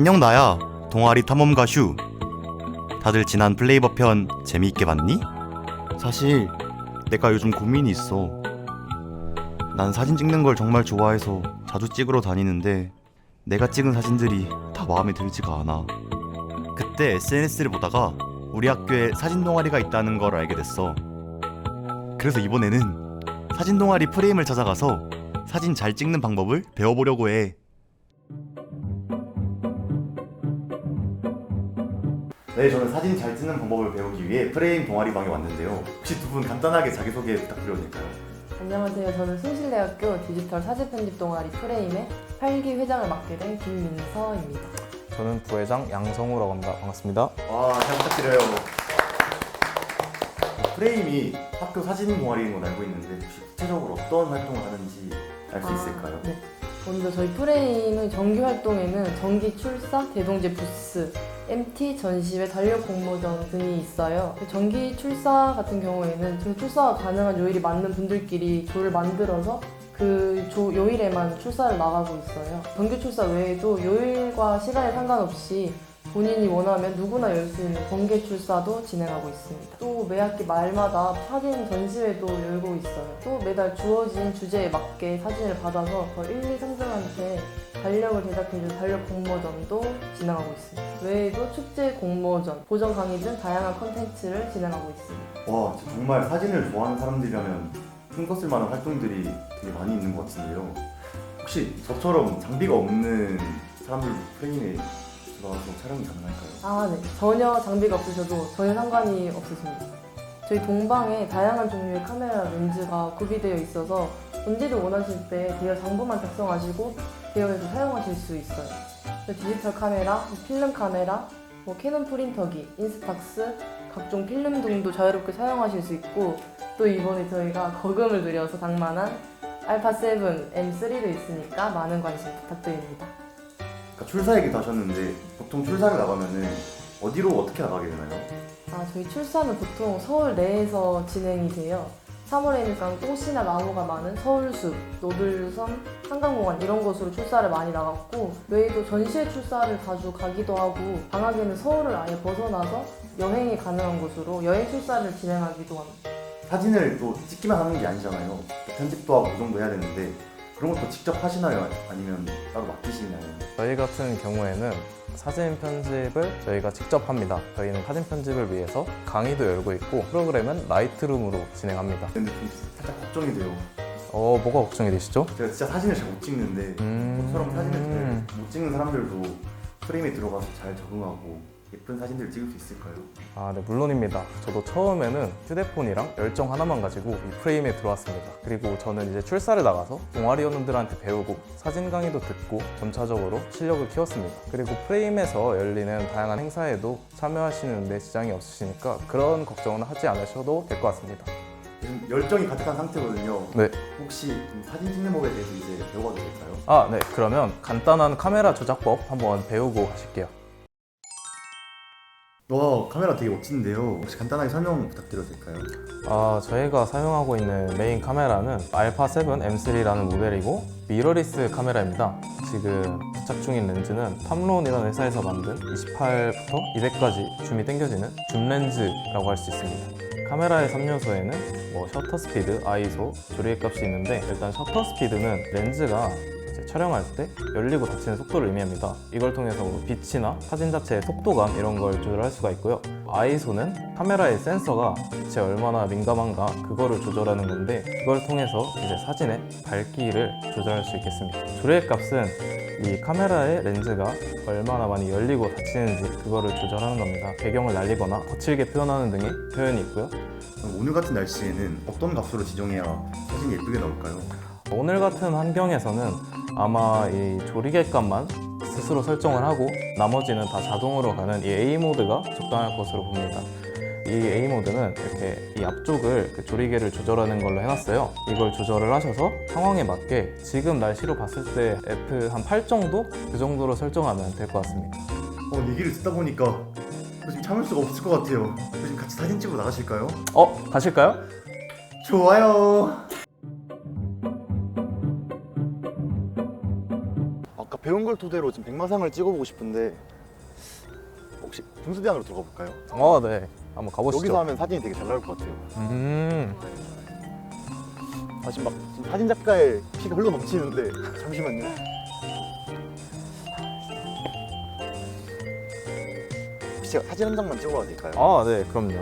안녕 나야 동아리 탐험 가 슈 다들 지난 플레이버 편 재미있게 봤니? 사실 내가 요즘 고민이 있어. 난 사진 찍는 걸 정말 좋아해서 자주 찍으러 다니는데 내가 찍은 사진들이 다 마음에 들지가 않아. 그때 SNS를 보다가 우리 학교에 사진 동아리가 있다는 걸 알게 됐어. 그래서 이번에는 사진 동아리 프레임을 찾아가서 사진 잘 찍는 방법을 배워보려고 해 네, 저는 사진 잘 찍는 방법을 배우기 위해 프레임 동아리 방에 왔는데요. 혹시 두 분 간단하게 자기소개 부탁드려도 될까요? 안녕하세요. 저는 숭실대학교 디지털 사진 편집 동아리 프레임의 8기 회장을 맡게 된 김민서입니다. 저는 부회장 양성우라고 합니다. 반갑습니다. 와, 잘 부탁드려요. 프레임이 학교 사진 동아리인 건 알고 있는데 혹시 구체적으로 어떤 활동을 하는지 알 수 아, 있을까요? 네. 먼저 저희 프레임은 정기 활동에는 정기 출사, 대동제 부스, MT 전시회, 달력 공모전 등이 있어요. 정기 출사 같은 경우에는 그 출사가 가능한 요일이 맞는 분들끼리 조를 만들어서 그 조, 요일에만 출사를 나가고 있어요. 정기 출사 외에도 요일과 시간에 상관없이 본인이 원하면 누구나 열 수 있는 번개 출사도 진행하고 있습니다. 또 매 학기 말마다 사진 전시회도 열고 있어요. 또 매달 주어진 주제에 맞게 사진을 받아서 더 1, 2, 3등한테 달력을 제작해줄 달력 공모전도 진행하고 있습니다. 외에도 축제 공모전, 보정 강의 등 다양한 컨텐츠를 진행하고 있습니다. 와, 정말 사진을 좋아하는 사람들이라면 쓸 만한 활동들이 되게 많이 있는 것 같은데요. 혹시 저처럼 장비가 없는 사람들도 프레임에 들어가서 촬영이 가능할까요? 아, 네. 전혀 장비가 없으셔도 전혀 상관이 없으십니다. 저희 동방에 다양한 종류의 카메라 렌즈가 구비되어 있어서 언제든 원하실 때 대여 장부만 작성하시고 대여해서 사용하실 수 있어요. 디지털 카메라, 필름 카메라, 뭐 캐논 프린터기, 인스탁스, 각종 필름 등도 자유롭게 사용하실 수 있고 또 이번에 저희가 거금을 들여서 장만한 알파 7 M3도 있으니까 많은 관심 부탁드립니다. 그러니까 출사 얘기도 하셨는데 보통 출사를 나가면은 어디로 어떻게 나가게 되나요? 아, 저희 출사는 보통 서울 내에서 진행이 돼요. 3월에니까 꽃이나 나무가 많은 서울숲, 노들섬, 한강공원 이런 곳으로 출사를 많이 나갔고 외에도 전시회 출사를 자주 가기도 하고 방학에는 서울을 아예 벗어나서 여행이 가능한 곳으로 여행 출사를 진행하기도 합니다. 사진을 또 찍기만 하는 게 아니잖아요. 또 편집도 하고 고정도 해야 되는데 그런 것도 직접 하시나요? 아니면 따로 맡기시나요? 저희 같은 경우에는 사진 편집을 저희가 직접 합니다. 저희는 사진 편집을 위해서 강의도 열고 있고 프로그램은 라이트룸으로 진행합니다. 근데 좀 살짝 걱정이 돼요. 어, 뭐가 걱정이 되시죠? 제가 진짜 사진을 잘 못 찍는데 음. 저처럼 사진을 잘 못 찍는 사람들도 프레임에 들어가서 잘 적응하고 예쁜 사진들을 찍을 수 있을까요? 아, 네, 물론입니다. 저도 처음에는 휴대폰이랑 열정 하나만 가지고 이 프레임에 들어왔습니다. 그리고 저는 이제 출사를 나가서 동아리원들한테 배우고 사진 강의도 듣고 점차적으로 실력을 키웠습니다. 그리고 프레임에서 열리는 다양한 행사에도 참여하시는데 지장이 없으시니까 그런 걱정은 하지 않으셔도 될 것 같습니다. 지금 열정이 가득한 상태거든요. 네. 혹시 사진 찍는 법에 대해서 이제 배워봐도 될까요? 아, 네. 그러면 간단한 카메라 조작법 한번 배우고 가실게요. 와 카메라 되게 멋진데요. 혹시 간단하게 설명 부탁드려도 될까요? 아, 저희가 사용하고 있는 메인 카메라는 알파 7 M3라는 모델이고 미러리스 카메라입니다. 지금 부착 중인 렌즈는 탐론이라는 회사에서 만든 28부터 200까지 줌이 당겨지는 줌 렌즈라고 할 수 있습니다. 카메라의 3요소에는 뭐 셔터 스피드, 아이소, 조리개 값이 있는데 일단 셔터 스피드는 렌즈가 촬영할 때 열리고 닫히는 속도를 의미합니다. 이걸 통해서 뭐 빛이나 사진 자체의 속도감 이런 걸 조절할 수가 있고요. 아이소는 카메라의 센서가 빛에 얼마나 민감한가 그거를 조절하는 건데 그걸 통해서 이제 사진의 밝기를 조절할 수 있겠습니다. 조리개 값은 이 카메라의 렌즈가 얼마나 많이 열리고 닫히는지 그거를 조절하는 겁니다. 배경을 날리거나 거칠게 표현하는 등의 표현이 있고요. 오늘 같은 날씨에는 어떤 값으로 지정해야 사진이 예쁘게 나올까요? 오늘 같은 환경에서는 아마 이 조리개 값만 스스로 설정을 하고 나머지는 다 자동으로 가는 이 A 모드가 적당할 것으로 봅니다. 이 A 모드는 이렇게 이 앞쪽을 그 조리개를 조절하는 걸로 해놨어요. 이걸 조절을 하셔서 상황에 맞게 지금 날씨로 봤을 때 F 한 8 정도 그 정도로 설정하면 될 것 같습니다. 어 얘기를 듣다 보니까 저 지금 참을 수가 없을 것 같아요. 저 지금 같이 사진 찍으러 나가실까요? 어 가실까요? 좋아요. 배운 걸 토대로 지금 백마상을 찍어보고 싶은데 혹시 분수대안으로 들어가 볼까요? 어, 네. 한번 가보시죠. 여기서 하면 사진이 되게 잘 나올 것 같아요. 음, 아 지금 막 지금 사진 작가의 피가 흘러 넘치는데 잠시만요. 혹시 제가 사진 한 장만 찍어봐도 될까요? 아, 네, 그럼요.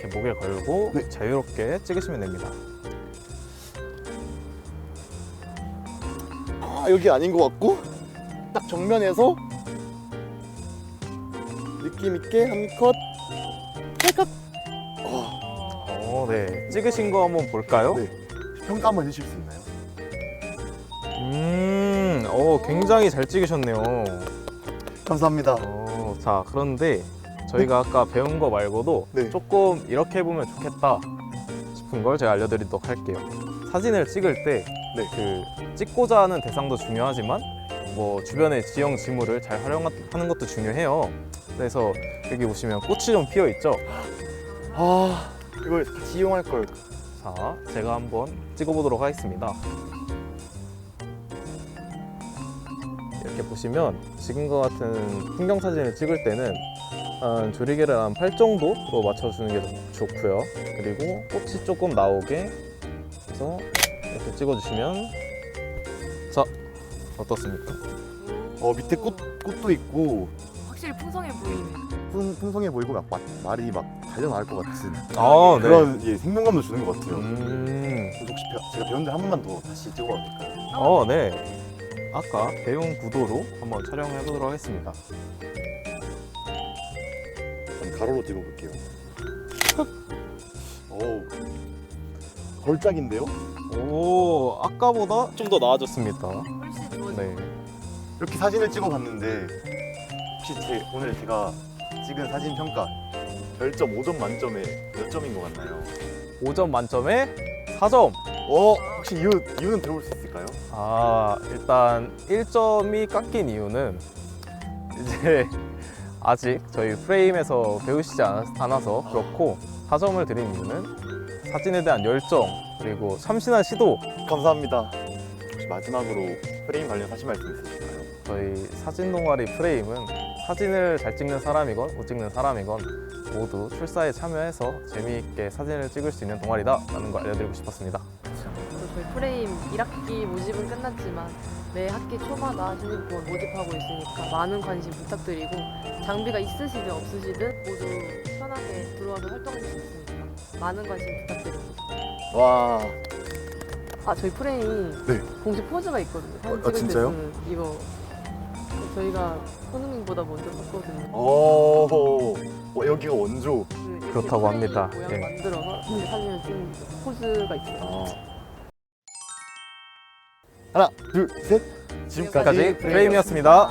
이렇게 목에 걸고 네. 자유롭게 찍으시면 됩니다. 아 여기 아닌 것 같고 딱 정면에서 느낌 있게 한 컷, 찰칵. 어, 네. 찍으신 거 한번 볼까요? 네. 평가 한번 해주실 수 있나요? 음, 어, 굉장히 잘 찍으셨네요. 감사합니다. 어, 자, 그런데 저희가 아까 배운 거 말고도 네. 조금 이렇게 해보면 좋겠다 싶은 걸 제가 알려드리도록 할게요. 사진을 찍을 때 네. 그 찍고자 하는 대상도 중요하지만 뭐 주변의 지형 지물을 잘 활용하는 것도 중요해요. 그래서 여기 보시면 꽃이 좀 피어 있죠. 아 이걸 같이 이용할 걸. 자, 제가 한번 찍어보도록 하겠습니다. 이렇게 보시면 지금과 같은 풍경 사진을 찍을 때는 한 조리개를 한 8 정도로 맞춰주는 게 좋고요. 그리고 꽃이 조금 나오게 해서 이렇게 찍어주시면 자 어떻습니까? 어 밑에 꽃 꽃도 있고 확실히 풍성해 보이네. 풍, 풍성해 보이고 막, 막 말이 막 달려 나올 것 같은 아, 그런 예, 생동감도 주는 것 같아요. 음, 그래서 혹시 배- 제가 배운 데 한 번만 더 다시 찍어봐도 될까요? 어, 네. 아까 배운 구도로 한번 촬영해 보도록 하겠습니다. 전 가로로 찍어볼게요. 오 걸작인데요? 오, 아까보다 좀 더 나아졌습니다. 네. 이렇게 사진을 찍어봤는데 혹시 제, 오늘 제가 찍은 사진 평가 별점 5점 만점에 몇 점인 것 같나요? 5점 만점에 4점. 어 혹시 이유 이유는 들어볼 수 있을까요? 아, 일단 1점이 깎인 이유는 이제 아직 저희 프레임에서 배우시지 않- 않아서 그렇고 4점을 드린 이유는 사진에 대한 열정 그리고 참신한 시도 감사합니다. 혹시 마지막으로 프레임 관련 하신 말씀 있으실까요? 저희 사진 동아리 프레임은 사진을 잘 찍는 사람이건 못 찍는 사람이건 모두 출사에 참여해서 재미있게 사진을 찍을 수 있는 동아리다라는 걸 알려드리고 싶었습니다. 또 저희 프레임 1학기 모집은 끝났지만 매 학기 초마다 신입부원 모집하고 있으니까 많은 관심 부탁드리고 장비가 있으시든 없으시든 모두 편하게 들어와서 활동할 수 있으니까 많은 관심 부탁드립니다. 와 아 저희 프레임 네. 공식 포즈가 있거든요. 사진 어, 아, 찍을 때 진짜요? 쓰는 이거 저희가 손흥민보다 먼저 썼거든요. 오 어, 여기가 원조. 그 이렇게 그렇다고 프레임 합니다. 모양 예. 만들어서 이렇게 사진을 찍는 포즈가 있어요. 하나 둘 셋. 지금까지 지금까지 프레임이었습니다.